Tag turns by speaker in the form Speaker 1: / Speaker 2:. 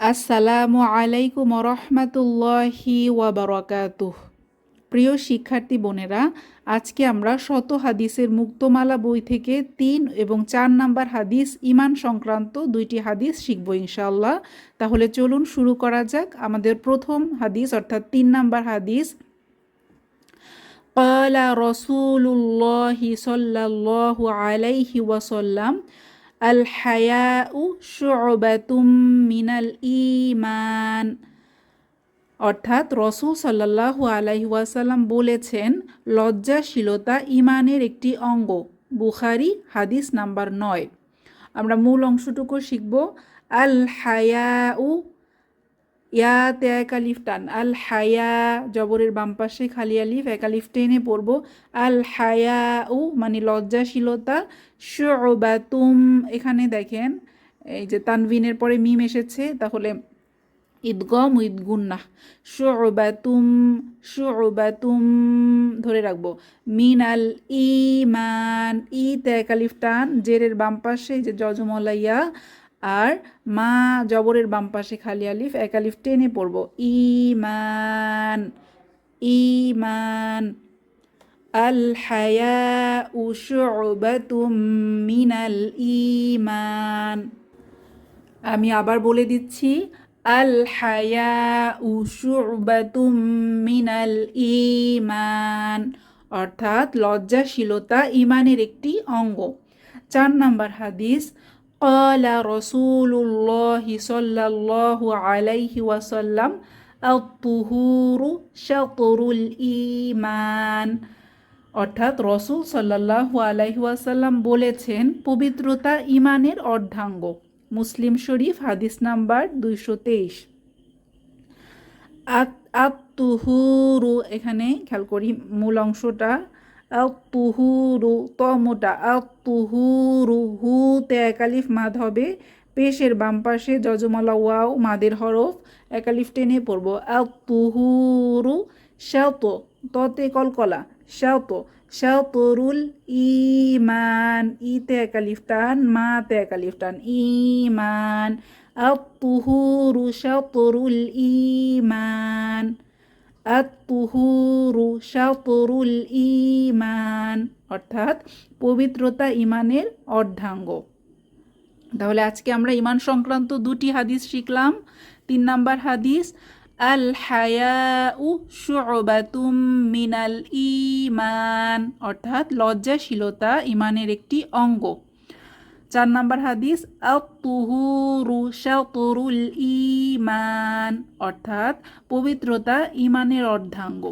Speaker 1: আসসালামু আলাইকুম রহমাতুল্লাহি ওয়াবারাকাতুহ প্রিয় শিক্ষার্থী বোনেরা আজকে আমরা শত হাদিসের মুক্তমালা বই থেকে তিন এবং চার নাম্বার হাদিস ইমান সংক্রান্ত দুইটি হাদিস শিখব ইনশাল্লাহ তাহলে চলুন শুরু করা যাক আমাদের প্রথম হাদিস অর্থাৎ তিন নাম্বার হাদিস قال رسول الله صلى الله عليه وسلم আল উ শুবাতুম মিনাল ইমান অর্থাৎ রসুল সাল্লাহ আলাইহাসাল্লাম বলেছেন, লজ্জাশীলতা ইমানের একটি অঙ্গ। বুখারি, হাদিস নাম্বার নয়। আমরা মূল অংশটুকু শিখব। আল হায়াউ ইয়াতে এক আলিফ টান। আল হায়া, জবরের বাম পাশে খালি আলিফ, এক আলিফ টেনে পড়ব। আল হায়া উ মানে লজ্জাশীলতা। তুম এখানে দেখেন, এই যে তানভিনের পরে মিম এসেছে, তাহলে ঈদগম ঈদগুন্না শুবাতুম শুবাতুম ধরে রাখব। মিনাল ইমান ই ত্যাক আলিফ টান, জেরের বাম পাশে যে জজমলাইয়া আর মা জবরের বাম পাশে খালি আলিফ, এক আলিফ টেনে পড়ব। ইমান ইমান আল হায়া উশুবাতুম মিনাল ইমান আমি আবার বলে দিচ্ছি, আল হায়া উশুবাতুম মিনাল ইমান অর্থাৎ লজ্জাশীলতা ইমানের একটি অঙ্গ। চার নাম্বার হাদিস قال رسول الله صلى الله عليه وسلم الطهور شطر الإيمان অর্থাৎ রসুল সাল্লাহ আলাইহাসাল্লাম বলেছেন পবিত্রতা ইমানের অর্ধাঙ্গ মুসলিম শরীফ হাদিস নাম্বার দুইশো তেইশ আত্তুহুরু এখানে খেয়াল করি মূল অংশটা তুহুরু তমোটা তুহুরু হু তে একালিফ মাদ হবে পেশের বাম পাশে যজমালা ওয়াও, মাদের হরফ, একালিফ টেনে পড়ব। তুহুরু শ্যাত ততে কলকলা শ্যাত শ্যাতরুল ইমান ইতে একালিফ টান মা তে একালিফ টান ইমান তুহুরু শ্যাতরুল ইমান আতুহুরু শাতরুল ইমান অর্থাৎ পবিত্রতা ইমানের অর্ধাঙ্গ। তাহলে আজকে আমরা ইমান সংক্রান্ত দুটি হাদিস শিখলাম। তিন নাম্বার হাদিস আল হায়াউ শুবাতুম মিনাল ইমান অর্থাৎ লজ্জাশীলতা ইমানের একটি অঙ্গ। চার নাম্বার হাদিস আতুহুরু শাতুরুল ইমান অর্থাৎ পবিত্রতা ইমানের অর্ধাঙ্গ।